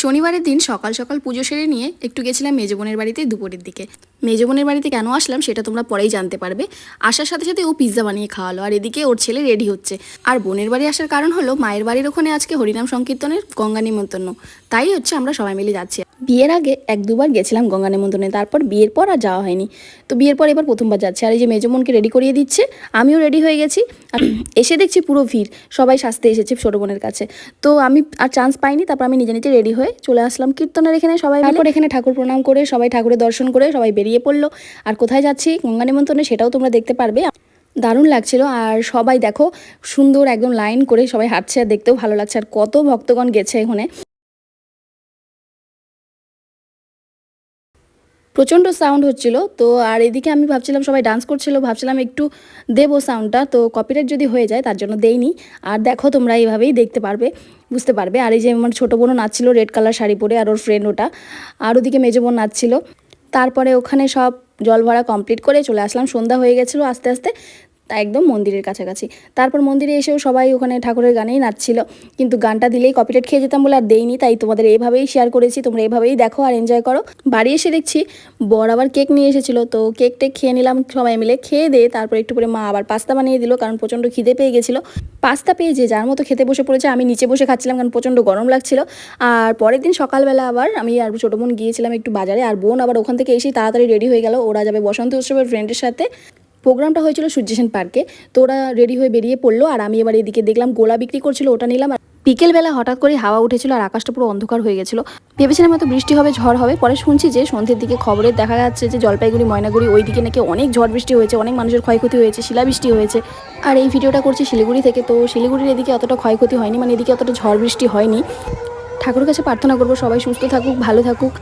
শনিবারের দিন সকাল সকাল পুজো সেরে নিয়ে একটু গেছিলাম মেজো বোনের বাড়িতে দুপুরের দিকে। মেজবনের বোনের বাড়িতে কেন আসলাম সেটা তোমরা পরেই জানতে পারবে। আসার সাথে সাথে ও পিৎজা বানিয়ে খাওয়ালো আর এদিকে ওর ছেলে রেডি হচ্ছে। আর বোনের বাড়ি আসার কারণ হলো মায়ের বাড়ির ওখানে আজকে হরিনাম সংকীর্তনের গঙ্গা নিমন্ত্রণ। তাই হচ্ছে আমরা সবাই মিলে যাচ্ছি। বিয়ের আগে এক দুবার গেছিলাম গঙ্গা নিমন্ত্রণে, তারপর বিয়ের পর আর যাওয়া হয়নি। তো বিয়ের পর এবার প্রথমবার যাচ্ছে, আর এই যে মেজো বোনকে রেডি করিয়ে দিচ্ছে, আমিও রেডি হয়ে গেছি, আর এসে দেখছি পুরো ভিড়, সবাই সাজতে এসেছে ছোটো বোনের কাছে। তো আমি আর চান্স পাইনি, তারপর আমি নিজে নিজে রেডি হয়ে চলে আসলাম কীর্তনের এখানে সবাই তারপর এখানে ঠাকুর প্রণাম করে, সবাই ঠাকুরের দর্শন করে, সবাই বেরিয়ে পড়ল। আর কোথায় যাচ্ছি? গঙ্গা নিমন্ত্রণে, সেটাও তোমরা দেখতে পারবে। দারুণ লাগছিল, আর সবাই দেখো, সুন্দর একদম লাইন করে সবাই হাঁটছে, আর দেখতেও ভালো লাগছে, আর কত ভক্তগণ গেছে এখানে। প্রচণ্ড সাউন্ড হচ্ছিল। তো আর এদিকে আমি ভাবছিলাম সবাই ডান্স করছিল, ভাবছিলাম একটু দেবো সাউন্ডটা তো কপিরাইট যদি হয়ে যায়, তার জন্য দেইনি। আর দেখো তোমরা এইভাবেই দেখতে পারবে, বুঝতে পারবে। আর এই যে আমার ছোটো বোনও নাচছিল রেড কালার শাড়ি পরে, আর ওর ফ্রেন্ড ওটা। আর ওদিকে মেজো বোন নাচছিল। তারপরে ওখানে সব জল ভরা কমপ্লিট করে চলে আসলাম। সন্ধ্যা হয়ে গেছিল আস্তে আস্তে। তা একদম মন্দিরের কাছাকাছি। তারপর মন্দিরে এসেও সবাই ওখানে ঠাকুরের গানেই নাচছিল। কিন্তু গানটা দিলেই কপিরাইট খেয়ে যেতাম বলে আর দেইনি, তাই তোমাদের এইভাবেই শেয়ার করেছি, তোমরা এইভাবেই দেখো আর এনজয় করো। বাড়ি এসে দেখছি, বর আবার কেক নিয়ে এসেছিল, তো কেক টেক খেয়ে নিলাম, সবাই মিলে খেয়ে দিয়ে তারপর একটু পরে মা আবার পাস্তা বানিয়ে দিল, কারণ প্রচণ্ড খিদে পেয়ে গেছিল। পাস্তা পেয়ে যে যার মতো খেতে বসে পড়েছে, আমি নিচে বসে খাচ্ছিলাম কারণ প্রচণ্ড গরম লাগছিল। আর পরের দিন সকালবেলা আবার আমি আর ছোটো বোন গিয়েছিলাম একটু বাজারে, আর বোন আবার ওখান থেকে এসেই তাড়াতাড়ি রেডি হয়ে গেল। ওরা যাবে বসন্ত উৎসবের ফ্রেন্ডের সাথে। প্রোগ্রামটা হয়েছিল সূর্যসেন পার্কে। তো ওরা রেডি হয়ে বেরিয়ে পড়ল আর আমি এবার এদিকে দেখলাম গোলা বিক্রি করছিল, ওটা নিলাম আর বিকেলবেলা হঠাৎ করে হাওয়া উঠেছিল আর আকাশটা পুরো অন্ধকার হয়ে গেছিল। ভেবেছিলাম হয়তো বৃষ্টি হবে, ঝড় হবে, পরে শুনছি যে সন্ধ্যের দিকে খবরে দেখা যাচ্ছে যে জলপাইগুড়ি, ময়নাগুড়ি ওই দিকে নাকি অনেক ঝড় বৃষ্টি হয়েছে, অনেক মানুষের ক্ষয়ক্ষতি হয়েছে, শিলাবৃষ্টি হয়েছে। আর এই ভিডিওটা করছি শিলিগুড়ি থেকে, তো শিলিগুড়ির এদিকে অতটা ক্ষয়ক্ষতি হয়নি মানে এদিকে অতটা ঝড় বৃষ্টি হয়নি। ঠাকুরের কাছে প্রার্থনা করব সবাই সুস্থ থাকুক, ভালো থাকুক।